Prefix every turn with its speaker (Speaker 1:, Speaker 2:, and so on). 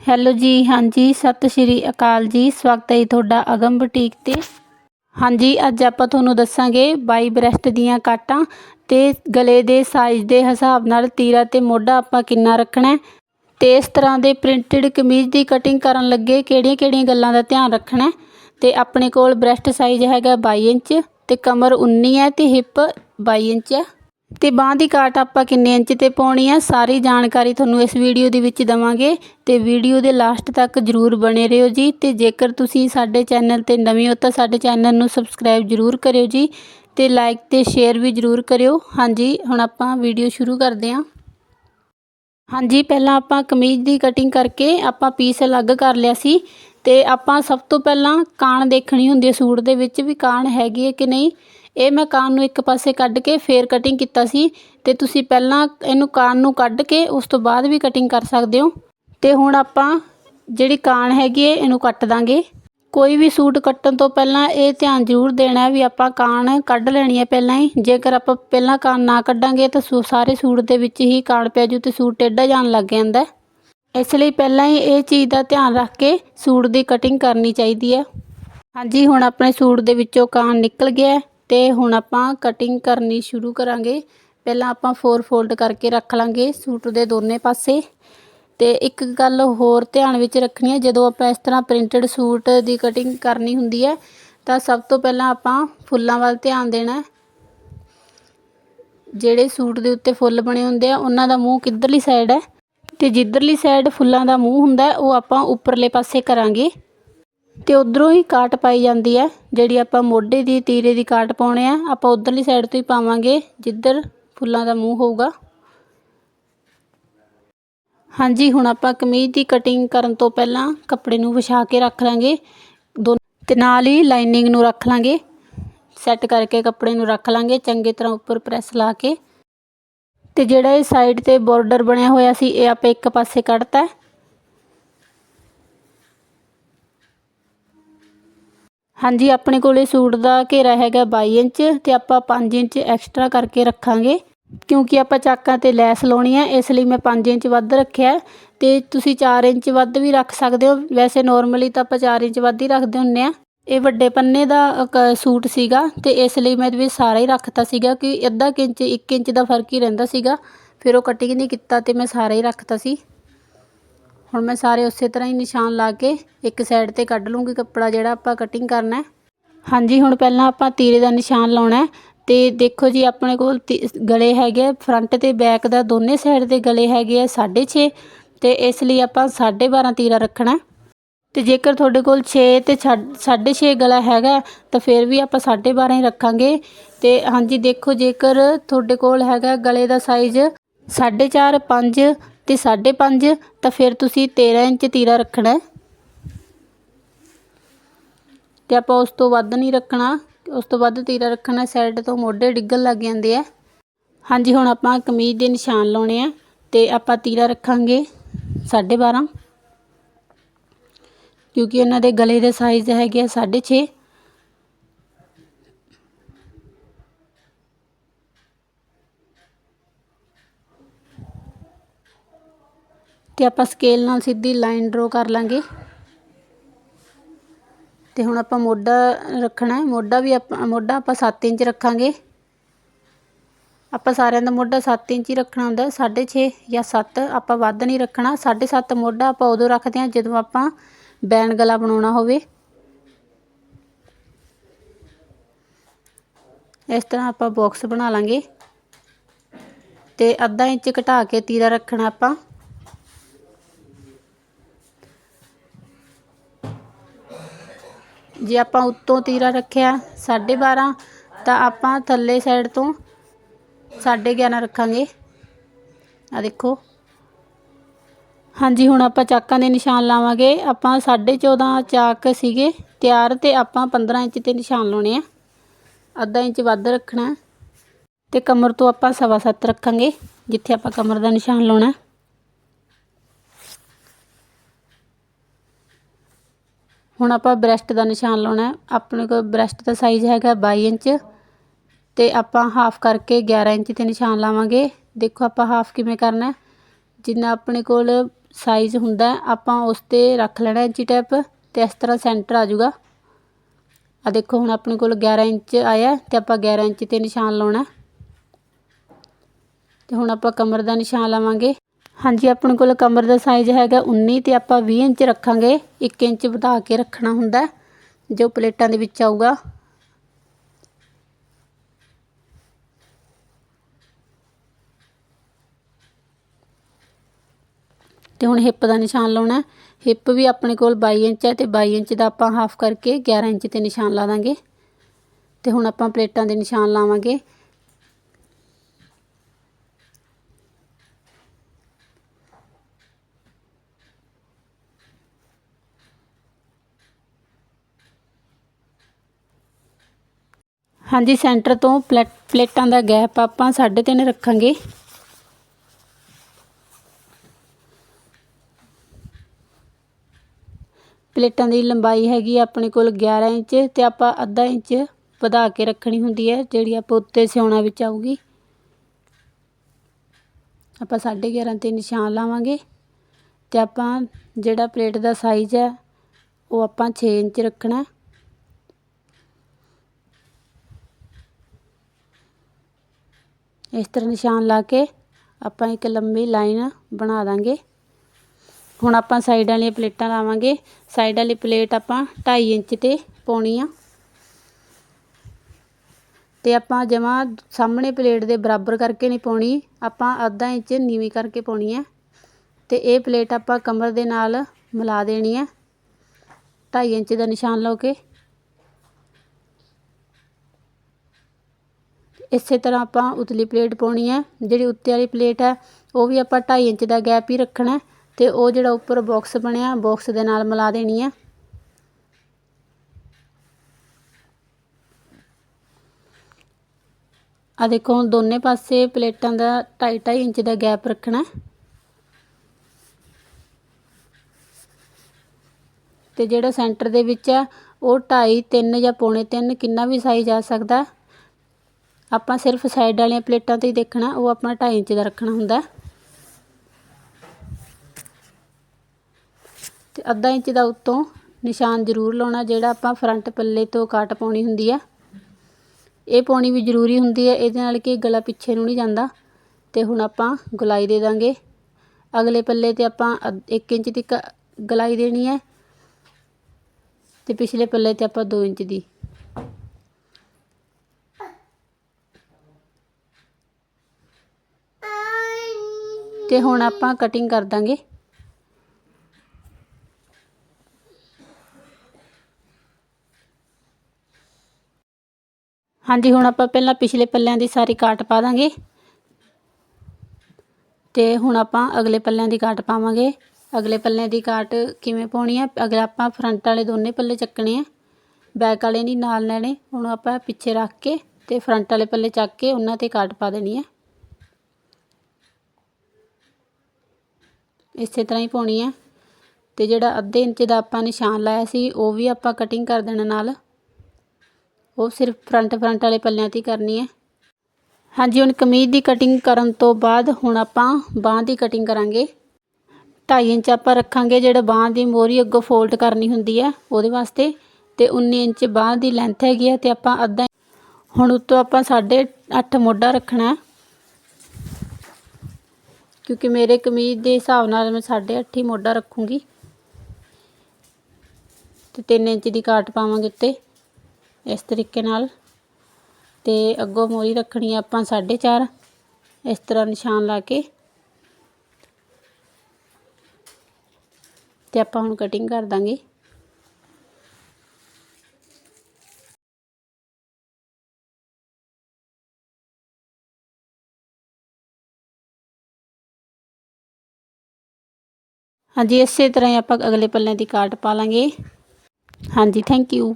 Speaker 1: Hello ਜੀ, ਹਾਂਜੀ, ਸਤਿ ਸ਼੍ਰੀ ਅਕਾਲ ਜੀ, ਸਵਾਗਤ ਹੈ ਜੀ ਤੁਹਾਡਾ ਅਗਮ ਬੁਟੀਕ ਤੇ। ਹਾਂਜੀ, ਅੱਜ ਆਪਾਂ ਤੁਹਾਨੂੰ ਦੱਸਾਂਗੇ ਬਾਈ ਬ੍ਰੈਸਟ ਦੀਆਂ ਕਾਟਾਂ ਤੇ ਗਲੇ ਦੇ ਸਾਈਜ਼ ਦੇ ਹਿਸਾਬ ਨਾਲ ਤੀਰਾ ਤੇ ਮੋਢਾ ਆਪਾਂ ਕਿੰਨਾ ਰੱਖਣਾ ਹੈ ਤੇ ਇਸ ਤਰ੍ਹਾਂ ਦੇ ਪ੍ਰਿੰਟਡ ਕਮੀਜ਼ ਦੀ ਕਟਿੰਗ ਕਰਨ ਲੱਗੇ ਕਿਹੜੀਆਂ-ਕਿਹੜੀਆਂ ਗੱਲਾਂ ਦਾ ਧਿਆਨ ਰੱਖਣਾ ਹੈ ਤੇ ਆਪਣੇ ਕੋਲ ਬ੍ਰੈਸਟ ਸਾਈਜ਼ ਹੈਗਾ 22 ਇੰਚ ਤੇ ਕਮਰ 19 ਹੈ ਤੇ ਹਿੱਪ 22 ਇੰਚ ਹੈ। ਤੇ ਬਾਂਹ ਦੀ ਕਾਟ ਆਪਾਂ ਕਿੰਨੇ ਇੰਚ ਤੇ ਪਾਉਣੀ ਆ, ਸਾਰੀ ਜਾਣਕਾਰੀ ਤੁਹਾਨੂੰ ਇਸ ਵੀਡੀਓ ਦੇ ਵਿੱਚ ਦਵਾਂਗੇ ਤੇ ਵੀਡੀਓ ਦੇ ਲਾਸਟ ਤੱਕ ਜਰੂਰ ਬਣੇ ਰਹੋ ਜੀ ਤੇ ਜੇਕਰ ਤੁਸੀਂ ਸਾਡੇ ਚੈਨਲ ਤੇ ਨਵੇਂ ਹੋ ਤਾਂ ਸਾਡੇ ਚੈਨਲ ਨੂੰ ਸਬਸਕ੍ਰਾਈਬ ਜਰੂਰ ਕਰਿਓ ਜੀ ਤੇ ਲਾਈਕ ਤੇ ਸ਼ੇਅਰ ਵੀ ਜਰੂਰ ਕਰਿਓ। ਹਾਂਜੀ, ਹੁਣ ਆਪਾਂ ਵੀਡੀਓ ਸ਼ੁਰੂ ਕਰਦੇ ਹਾਂ। ਹਾਂਜੀ, ਪਹਿਲਾਂ ਆਪਾਂ ਕਮੀਜ਼ ਦੀ ਕਟਿੰਗ ਕਰਕੇ ਆਪਾਂ ਪੀਸ ਅਲੱਗ ਕਰ ਲਿਆ ਸੀ ਤੇ ਆਪਾਂ ਸਭ ਤੋਂ ਪਹਿਲਾਂ ਕਾਣ ਦੇਖਣੀ ਹੁੰਦੀ ਹੈ ਸੂਟ ਦੇ ਵਿੱਚ ਵੀ ਕਾਣ ਹੈਗੀ ਹੈ ਕਿ ਨਹੀਂ। ਇਹ ਮੈਂ ਕਾਨ ਨੂੰ ਇੱਕ ਪਾਸੇ ਕੱਢ ਕੇ ਫੇਰ ਕਟਿੰਗ ਕੀਤਾ ਸੀ ਤੇ ਤੁਸੀਂ ਪਹਿਲਾਂ ਇਹਨੂੰ ਕਾਨ ਨੂੰ ਕੱਢ ਕੇ ਉਸ ਤੋਂ ਬਾਅਦ ਵੀ ਕਟਿੰਗ ਕਰ ਸਕਦੇ ਹੋ। ਤੇ ਹੁਣ ਆਪਾਂ ਜਿਹੜੀ ਕਾਨ ਹੈਗੀ ਹੈ, ਇਹਨੂੰ ਕੱਟ ਦਾਂਗੇ। ਕੋਈ ਵੀ ਸੂਟ ਕੱਟਣ ਤੋਂ ਪਹਿਲਾਂ ਇਹ ਧਿਆਨ ਜ਼ਰੂਰ ਦੇਣਾ ਹੈ ਵੀ ਆਪਾਂ ਕਾਨ ਕੱਢ ਲੈਣੀ ਹੈ ਪਹਿਲਾਂ ਹੀ। ਜੇਕਰ ਆਪਾਂ ਪਹਿਲਾਂ ਕਾਨ ਨਾ ਕੱਢਾਂਗੇ ਤਾਂ ਸੂ ਸਾਰੇ ਸੂਟ ਦੇ ਵਿੱਚ ਹੀ ਕਾਣ ਪੈ ਜੂ ਤੇ ਸੂਟ ਟੇਢਾ ਜਾਣ ਲੱਗ ਜਾਂਦਾ ਇਸ ਲਈ ਪਹਿਲਾਂ ਹੀ ਇਹ ਚੀਜ਼ ਦਾ ਧਿਆਨ ਰੱਖ ਕੇ ਸੂਟ ਦੀ ਕਟਿੰਗ ਕਰਨੀ ਚਾਹੀਦੀ ਹੈ। ਹਾਂਜੀ, ਹੁਣ ਆਪਣੇ ਸੂਟ ਦੇ ਵਿੱਚੋਂ ਕਾਨ ਨਿਕਲ ਗਿਆ ਤੇ ਹੁਣ ਆਪਾਂ ਕਟਿੰਗ ਕਰਨੀ ਸ਼ੁਰੂ ਕਰਾਂਗੇ। ਪਹਿਲਾਂ ਆਪਾਂ ਫੋਰ ਫੋਲਡ ਕਰਕੇ ਰੱਖ ਲਾਂਗੇ ਸੂਟ ਦੇ ਦੋਨੇ ਪਾਸੇ। ਤੇ ਇੱਕ ਗੱਲ ਹੋਰ ਧਿਆਨ ਵਿੱਚ ਰੱਖਣੀ ਹੈ, ਜਦੋਂ ਆਪਾਂ ਇਸ ਤਰ੍ਹਾਂ ਪ੍ਰਿੰਟਡ ਸੂਟ ਦੀ ਕਟਿੰਗ ਕਰਨੀ ਹੁੰਦੀ ਹੈ, ਤਾਂ ਸਭ ਤੋਂ ਪਹਿਲਾਂ ਆਪਾਂ ਫੁੱਲਾਂ ਵੱਲ ਧਿਆਨ ਦੇਣਾ ਜਿਹੜੇ ਸੂਟ ਦੇ ਉੱਤੇ ਫੁੱਲ ਬਣੇ ਹੁੰਦੇ ਆ, ਉਹਨਾਂ ਦਾ ਮੂੰਹ ਕਿੱਧਰਲੀ ਸਾਈਡ ਹੈ? ਤੇ ਜਿੱਧਰਲੀ ਸਾਈਡ ਫੁੱਲਾਂ ਦਾ ਮੂੰਹ ਹੁੰਦਾ ਉਹ ਆਪਾਂ ਉੱਪਰਲੇ ਪਾਸੇ ਕਰਾਂਗੇ। ਤੇ ਉਧਰੋਂ ਹੀ ਕਾਟ ਪਾਈ ਜਾਂਦੀ ਹੈ, ਜਿਹੜੀ ਆਪਾਂ ਮੋਢੇ ਦੀ, ਤੀਰੇ ਦੀ ਕਾਟ ਪਾਉਣੇ ਆ, ਆਪਾਂ ਉਧਰਲੀ ਸਾਈਡ ਤੋਂ ਹੀ ਪਾਵਾਂਗੇ, ਜਿੱਧਰ ਫੁੱਲਾਂ ਦਾ ਮੂੰਹ ਹੋਊਗਾ। ਹਾਂਜੀ, ਹੁਣ ਆਪਾਂ ਕਮੀਜ਼ ਦੀ ਕਟਿੰਗ ਕਰਨ ਤੋਂ ਪਹਿਲਾਂ ਕੱਪੜੇ ਨੂੰ ਵਿਛਾ ਕੇ ਰੱਖ ਲਾਂਗੇ। ਦੋ ਤੇ ਨਾਲ ਹੀ ਲਾਈਨਿੰਗ ਨੂੰ ਰੱਖ ਲਾਂਗੇ। ਸੈੱਟ ਕਰਕੇ ਕੱਪੜੇ ਨੂੰ ਰੱਖ ਲਾਂਗੇ, ਚੰਗੇ ਤਰ੍ਹਾਂ ਉੱਪਰ ਪ੍ਰੈਸ ਲਾ ਕੇ। ਤੇ ਜਿਹੜਾ ਇਹ ਸਾਈਡ ਤੇ ਬਾਰਡਰ ਬਣਿਆ ਹੋਇਆ ਸੀ, ਇਹ ਆਪਾਂ ਇੱਕ ਪਾਸੇ ਕੱਢਤਾ ਹਾਂਜੀ, ਆਪਣੇ ਕੋਲੇ ਸੂਟ ਦਾ ਘੇਰਾ ਹੈਗਾ 22 ਇੰਚ ਤੇ ਆਪਾਂ 5 ਇੰਚ ਐਕਸਟਰਾ ਕਰਕੇ ਰੱਖਾਂਗੇ। ਕਿਉਂਕਿ ਆਪਾਂ ਚਾਕਾਂ ਤੇ ਲੈਸ ਲਾਉਣੀ ਹੈ, ਇਸ ਲਈ ਮੈਂ 5 ਇੰਚ ਵੱਧ ਰੱਖਿਆ ਤੇ ਤੁਸੀਂ 4 ਇੰਚ ਵੱਧ ਵੀ ਰੱਖ ਸਕਦੇ ਹੋ। ਵੈਸੇ ਨਾਰਮਲੀ ਤਾਂ ਆਪਾਂ 4 ਇੰਚ ਵੱਧ ਹੀ ਰੱਖਦੇ ਹੁੰਨੇ ਆ ਇਹ ਵੱਡੇ ਪੰਨੇ ਦਾ ਸੂਟ ਸੀਗਾ ਤੇ ਇਸ ਲਈ ਮੈਂ ਇਹਦੇ ਵਿੱਚ ਸਾਰਾ ਹੀ ਰੱਖਤਾ ਸੀਗਾ ਕਿ ਅੱਧਾ ਇੰਚ 1 ਇੰਚ ਦਾ ਫ਼ਰਕ ਹੀ ਰਹਿੰਦਾ ਸੀਗਾ। ਫਿਰ ਉਹ ਕਟਿੰਗ ਨਹੀਂ ਕੀਤਾ ਤੇ ਮੈਂ ਸਾਰਾ ਹੀ ਰੱਖਤਾ ਸੀ। ਹੁਣ ਮੈਂ ਸਾਰੇ ਉਸੇ ਤਰ੍ਹਾਂ ਹੀ ਨਿਸ਼ਾਨ ਲਾ ਕੇ ਇੱਕ ਸਾਈਡ ਤੇ ਕੱਢ ਲੂੰਗੀ ਕੱਪੜਾ ਜਿਹੜਾ ਆਪਾਂ ਕਟਿੰਗ ਕਰਨਾ ਹਾਂਜੀ, ਹੁਣ ਪਹਿਲਾਂ ਆਪਾਂ ਤੀਰੇ ਦਾ ਨਿਸ਼ਾਨ ਲਾਉਣਾ ਤੇ ਦੇਖੋ ਜੀ, ਆਪਣੇ ਕੋਲ ਗਲੇ ਹੈਗੇ ਫਰੰਟ ਤੇ ਬੈਕ ਦਾ ਦੋਨੇ ਸਾਈਡ ਦੇ ਗਲੇ ਹੈਗੇ ਆ 6.5 ਤੇ ਇਸ ਲਈ ਆਪਾਂ 12.5 ਤੀਰਾ ਰੱਖਣਾ ਤੇ ਜੇਕਰ ਤੁਹਾਡੇ ਕੋਲ 6 ਤੇ 6.5 ਗਲਾ ਹੈਗਾ ਤਾਂ ਫਿਰ ਵੀ ਆਪਾਂ 12.5 ਹੀ ਰੱਖਾਂਗੇ। ਤੇ ਹਾਂਜੀ, ਦੇਖੋ ਜੇਕਰ ਤੁਹਾਡੇ ਕੋਲ ਹੈਗਾ ਗਲੇ ਦਾ ਸਾਈਜ਼ 4.5 5 ਤੇ 5.5 ਤਾਂ ਫਿਰ ਤੁਸੀਂ 13 ਇੰਚ ਤੀਰਾ ਰੱਖਣਾ ਤੇ ਆਪਾਂ ਉਸ ਤੋਂ ਵੱਧ ਨਹੀਂ ਰੱਖਣਾ। ਉਸ ਤੋਂ ਵੱਧ ਤੀਰਾ ਰੱਖਣਾ ਸਾਈਡ ਤੋਂ ਮੋਢੇ ਡਿੱਗਣ ਲੱਗ ਜਾਂਦੇ ਆ। ਹਾਂਜੀ, ਹੁਣ ਆਪਾਂ ਕਮੀਜ਼ ਦੇ ਨਿਸ਼ਾਨ ਲਾਉਣੇ ਆ ਤੇ ਆਪਾਂ ਤੀਰਾ ਰੱਖਾਂਗੇ 12.5 ਕਿਉਂਕਿ ਇਹਨਾਂ ਦੇ ਗਲੇ ਦੇ ਸਾਈਜ਼ ਹੈਗੇ ਆ 6.5 ਤੇ ਆਪਾਂ ਸਕੇਲ ਨਾਲ ਸਿੱਧੀ ਲਾਈਨ ਡਰਾ ਕਰ ਲਾਂਗੇ। ਤੇ ਹੁਣ ਆਪਾਂ ਮੋਢਾ ਰੱਖਣਾ ਮੋਢਾ ਵੀ ਆਪਾਂ, ਮੋਢਾ ਆਪਾਂ 7 ਇੰਚ ਰੱਖਾਂਗੇ। ਆਪਾਂ ਸਾਰਿਆਂ ਦਾ ਮੋਢਾ 7 ਇੰਚ ਹੀ ਰੱਖਣਾ ਹੁੰਦਾ 6.5 ਜਾਂ 7 ਆਪਾਂ ਵੱਧ ਨਹੀਂ ਰੱਖਣਾ। 7.5 ਮੋਢਾ ਆਪਾਂ ਉਦੋਂ ਰੱਖਦੇ ਹਾਂ ਜਦੋਂ ਆਪਾਂ ਬੈਨ ਗਲਾ ਬਣਾਉਣਾ ਹੋਵੇ। ਇਸ ਤਰ੍ਹਾਂ ਆਪਾਂ ਬਾਕਸ ਬਣਾ ਲਾਂਗੇ। ਤੇ ਅੱਧਾ ਇੰਚ ਘਟਾ ਕੇ ਤੀਰਾ ਰੱਖਣਾ ਆਪਾਂ। ਜੇ ਆਪਾਂ ਉੱਤੋਂ ਤੀਰਾ ਰੱਖਿਆ 12.5 ਤਾਂ ਆਪਾਂ ਥੱਲੇ ਸਾਈਡ ਤੋਂ 11.5 ਰੱਖਾਂਗੇ। ਆ ਦੇਖੋ। ਹਾਂਜੀ, ਹੁਣ ਆਪਾਂ ਚਾਕਾਂ ਦੇ ਨਿਸ਼ਾਨ ਲਾਵਾਂਗੇ। ਆਪਾਂ 14.5 ਚਾਕ ਸੀਗੇ, ਤਿਆਰ ਤੇ ਆਪਾਂ 15 ਇੰਚ ਤੇ ਨਿਸ਼ਾਨ ਲਾਉਣੇ ਆ। ਅੱਧਾ ਇੰਚ ਵੱਧ ਰੱਖਣਾ। ਤੇ ਕਮਰ ਤੋਂ ਆਪਾਂ 7.5 ਰੱਖਾਂਗੇ, ਜਿੱਥੇ ਆਪਾਂ ਕਮਰ ਦਾ ਨਿਸ਼ਾਨ ਲਾਉਣਾ। ਹੁਣ ਆਪਾਂ ਬ੍ਰੈਸਟ ਦਾ ਨਿਸ਼ਾਨ ਲਾਉਣਾ ਆਪਣੇ ਕੋਲ ਬ੍ਰੈਸਟ ਦਾ ਸਾਈਜ਼ ਹੈਗਾ 22 ਇੰਚ ਤੇ ਆਪਾਂ ਹਾਫ ਕਰਕੇ 11 ਇੰਚ ਤੇ ਨਿਸ਼ਾਨ ਲਾਵਾਂਗੇ। ਦੇਖੋ ਆਪਾਂ ਹਾਫ ਕਿਵੇਂ ਕਰਨਾ ਜਿੰਨਾ ਆਪਣੇ ਕੋਲ ਸਾਈਜ਼ ਹੁੰਦਾ ਆਪਾਂ ਉਸ 'ਤੇ ਰੱਖ ਲੈਣਾ ਇੰਚੀ ਟੈਪ ਤੇ ਇਸ ਤਰ੍ਹਾਂ ਸੈਂਟਰ ਆ ਜਾਊਗਾ। ਆ ਦੇਖੋ ਹੁਣ ਆਪਣੇ ਕੋਲ 11 ਇੰਚ ਆਇਆ ਤੇ ਆਪਾਂ 11 ਇੰਚ ਤੇ ਨਿਸ਼ਾਨ ਲਾਉਣਾ ਤੇ ਹੁਣ ਆਪਾਂ ਕਮਰ ਦਾ ਨਿਸ਼ਾਨ ਲਾਵਾਂਗੇ। ਹਾਂਜੀ, ਆਪਣੇ ਕੋਲ ਕਮਰ ਦਾ ਸਾਈਜ਼ ਹੈਗਾ 19 ਤੇ ਆਪਾਂ 20 ਇੰਚ ਰੱਖਾਂਗੇ। 1 ਇੰਚ ਵਧਾ ਕੇ ਰੱਖਣਾ ਹੁੰਦਾ ਜੋ ਪਲੇਟਾਂ ਦੇ ਵਿੱਚ ਆਊਗਾ। ਤੇ ਹੁਣ ਹਿੱਪ ਦਾ ਨਿਸ਼ਾਨ ਲਾਉਣਾ ਹਿੱਪ ਵੀ ਆਪਣੇ ਕੋਲ 22 ਇੰਚ ਹੈ ਤੇ 22 ਇੰਚ ਦਾ ਆਪਾਂ ਹਾਫ ਕਰਕੇ 11 ਇੰਚ ਤੇ ਨਿਸ਼ਾਨ ਲਾ ਦਾਂਗੇ। ਤੇ ਹੁਣ ਆਪਾਂ ਪਲੇਟਾਂ ਦੇ ਨਿਸ਼ਾਨ ਲਾਵਾਂਗੇ। ਹਾਂਜੀ, ਸੈਂਟਰ ਤੋਂ ਪਲੇਟ, ਪਲੇਟਾਂ ਦਾ ਗੈਪ ਆਪਾਂ 3.5 ਰੱਖਾਂਗੇ। ਪਲੇਟਾਂ ਦੀ ਲੰਬਾਈ ਹੈਗੀ ਆਪਣੇ ਕੋਲ 11 ਇੰਚ ਤੇ ਆਪਾਂ ਅੱਧਾ ਇੰਚ ਵਧਾ ਕੇ ਰੱਖਣੀ ਹੁੰਦੀ ਹੈ, ਜਿਹੜੀ ਆਪਾਂ ਉੱਤੇ ਸਿਉਣਾ ਵਿੱਚ ਆਊਗੀ। ਆਪਾਂ 11.5 ਤੇ ਨਿਸ਼ਾਨ ਲਾਵਾਂਗੇ ਤੇ ਆਪਾਂ ਜਿਹੜਾ ਪਲੇਟ ਦਾ ਸਾਈਜ਼ ਹੈ, ਉਹ ਆਪਾਂ 6 ਇੰਚ ਰੱਖਣਾ। ਇਸ ਤਰ੍ਹਾਂ ਨਿਸ਼ਾਨ ਲਾ ਕੇ ਆਪਾਂ ਇੱਕ ਲੰਬੀ ਲਾਈਨ ਬਣਾ ਦਾਂਗੇ। ਹੁਣ ਆਪਾਂ ਸਾਈਡ ਵਾਲੀਆਂ ਪਲੇਟਾਂ ਲਾਵਾਂਗੇ। ਸਾਈਡ ਵਾਲੀ ਪਲੇਟ ਆਪਾਂ 2.5 ਇੰਚ ਤੇ ਪਾਉਣੀ ਆ। ਤੇ ਆਪਾਂ ਜਮਾ ਸਾਹਮਣੇ ਪਲੇਟ ਦੇ ਬਰਾਬਰ ਕਰਕੇ ਨਹੀਂ ਪਾਉਣੀ। ਆਪਾਂ ਅੱਧਾ ਇੰਚ ਨੀਵੀਂ ਕਰਕੇ ਪਾਉਣੀ ਹੈ ਤੇ ਇਹ ਪਲੇਟ ਆਪਾਂ ਕਮਰ ਦੇ ਨਾਲ ਮਿਲਾ ਦੇਣੀ ਹੈ 2.5 ਇੰਚ ਦਾ ਨਿਸ਼ਾਨ ਲਾ ਕੇ। ਇਸੇ ਤਰ੍ਹਾਂ ਆਪਾਂ ਉਤਲੀ ਪਲੇਟ ਪਾਉਣੀ ਹੈ। ਜਿਹੜੀ ਉੱਤੇ ਵਾਲੀ ਪਲੇਟ ਹੈ, ਉਹ ਵੀ ਆਪਾਂ 2.5 ਇੰਚ ਦਾ ਗੈਪ ਹੀ ਰੱਖਣਾ ਤੇ ਉਹ ਜਿਹੜਾ ਉੱਪਰ ਬਾਕਸ ਬਣਿਆ ਬਾਕਸ ਦੇ ਨਾਲ ਮਿਲਾ ਦੇਣੀ ਹੈ। ਆ ਦੇਖੋ ਦੋਨੇ ਪਾਸੇ ਪਲੇਟਾਂ ਦਾ 2.5 ਇੰਚ ਦਾ ਗੈਪ ਰੱਖਣਾ ਤੇ ਜਿਹੜਾ ਸੈਂਟਰ ਦੇ ਵਿੱਚ ਆ ਉਹ 2.5 3 ਜਾਂ ਪੌਣੇ 3 ਕਿੰਨਾ ਵੀ ਸਾਈਜ਼ ਆ ਸਕਦਾ ਆਪਾਂ ਸਿਰਫ ਸਾਈਡ ਵਾਲੀਆਂ ਪਲੇਟਾਂ ਤੇ ਹੀ ਦੇਖਣਾ, ਉਹ ਆਪਣਾ 2.5 ਇੰਚ ਦਾ ਰੱਖਣਾ ਹੁੰਦਾ। ਤੇ ਅੱਧਾ ਇੰਚ ਦਾ ਉੱਤੋਂ ਨਿਸ਼ਾਨ ਜ਼ਰੂਰ ਲਾਉਣਾ, ਜਿਹੜਾ ਆਪਾਂ ਫਰੰਟ ਪੱਲੇ ਤੋਂ ਕਾਟ ਪਾਉਣੀ ਹੁੰਦੀ ਆ। ਇਹ ਪਾਉਣੀ ਵੀ ਜ਼ਰੂਰੀ ਹੁੰਦੀ ਹੈ ਇਹਦੇ ਨਾਲ ਕਿ ਗਲਾ ਪਿੱਛੇ ਨੂੰ ਨਹੀਂ ਜਾਂਦਾ। ਤੇ ਹੁਣ ਆਪਾਂ ਗੁਲਾਈ ਦੇ ਦਾਂਗੇ। ਅਗਲੇ ਪੱਲੇ ਤੇ ਆਪਾਂ 1 ਇੰਚ ਦੀ ਗਲਾਈ ਦੇਣੀ ਹੈ ਤੇ ਪਿਛਲੇ ਪੱਲੇ ਤੇ ਆਪਾਂ 2 ਇੰਚ ਦੀ। ਤੇ ਹੁਣ ਆਪਾਂ ਕਟਿੰਗ ਕਰ ਦਾਂਗੇ। ਹਾਂਜੀ, ਹੁਣ ਆਪਾਂ ਪਹਿਲਾਂ ਪਿਛਲੇ ਪੱਲਿਆਂ ਦੀ ਸਾਰੀ ਕਾਟ ਪਾ ਦਾਂਗੇ। ਤੇ ਹੁਣ ਆਪਾਂ ਅਗਲੇ ਪੱਲਿਆਂ ਦੀ ਕਾਟ ਪਾਵਾਂਗੇ। ਅਗਲੇ ਪੱਲਿਆਂ ਦੀ ਕਾਟ ਕਿਵੇਂ ਪਾਉਣੀ ਹੈ ਅਗਰ ਆਪਾਂ ਫਰੰਟ ਵਾਲੇ ਦੋਨੇ ਪੱਲੇ ਚੱਕਣੇ ਆ। ਬੈਕ ਵਾਲੇ ਨਹੀਂ ਨਾਲ ਲੈਣੇ ਹੁਣ ਆਪਾਂ ਪਿੱਛੇ ਰੱਖ ਕੇ ਤੇ ਫਰੰਟ ਵਾਲੇ ਪੱਲੇ ਚੱਕ ਕੇ ਉਹਨਾਂ ਤੇ ਕਾਟ ਪਾ ਦੇਣੀ ਹੈ ਇਸੇ ਤਰ੍ਹਾਂ ਹੀ ਪਾਉਣੀ ਹੈ ਤੇ ਜਿਹੜਾ ਅੱਧੇ ਇੰਚ ਦਾ ਆਪਾਂ ਨਿਸ਼ਾਨ ਲਾਇਆ ਸੀ, ਉਹ ਵੀ ਆਪਾਂ ਕਟਿੰਗ ਕਰ ਦੇਣਾ ਨਾਲ। ਉਹ ਸਿਰਫ ਫਰੰਟ ਫਰੰਟ ਵਾਲੇ ਪੱਲਿਆਂ ਤੇ ਕਰਨੀ ਹੈ ਹਾਂਜੀ, ਹੁਣ ਕਮੀਜ਼ ਦੀ ਕਟਿੰਗ ਕਰਨ ਤੋਂ ਬਾਅਦ ਹੁਣ ਆਪਾਂ ਬਾਹ ਦੀ ਕਟਿੰਗ ਕਰਾਂਗੇ। 2.5 ਇੰਚ ਆਪਾਂ ਰੱਖਾਂਗੇ, ਜਿਹੜਾ ਬਾਹ ਦੀ ਮੋਰੀ ਅੱਗੋਂ ਫੋਲਡ ਕਰਨੀ ਹੁੰਦੀ ਹੈ ਉਹਦੇ ਵਾਸਤੇ। ਤੇ 19 ਇੰਚ ਬਾਹ ਦੀ ਲੈਂਥ ਹੈਗੀ ਹੈ ਤੇ ਆਪਾਂ ਅੱਧਾ ਹੁਣ ਉੱਤੋਂ ਆਪਾਂ 8.5 ਮੋਢਾ ਰੱਖਣਾ। ਕਿਉਂਕਿ ਮੇਰੇ ਕਮੀਜ਼ ਦੇ ਹਿਸਾਬ ਨਾਲ ਮੈਂ 8.5 ਹੀ ਮੋਢਾ ਰੱਖੂੰਗੀ। ਤੇ 3 ਇੰਚ ਦੀ ਕਾਟ ਪਾਵਾਂਗੇ ਉੱਤੇ, ਇਸ ਤਰੀਕੇ ਨਾਲ। ਤੇ ਅੱਗੋਂ ਮੋਰੀ ਰੱਖਣੀ ਆਪਾਂ 4.5 ਇਸ ਤਰ੍ਹਾਂ ਨਿਸ਼ਾਨ ਲਾ ਕੇ। ਤੇ ਆਪਾਂ ਹੁਣ ਕਟਿੰਗ ਕਰ ਦਾਂਗੇ। ਹਾਂਜੀ ਇਸੇ ਤਰ੍ਹਾਂ ਹੀ ਆਪਾਂ ਅਗਲੇ ਪੱਲਿਆਂ ਦੀ ਕਾਟ ਪਾ ਲਾਂਗੇ। ਹਾਂਜੀ ਥੈਂਕ ਯੂ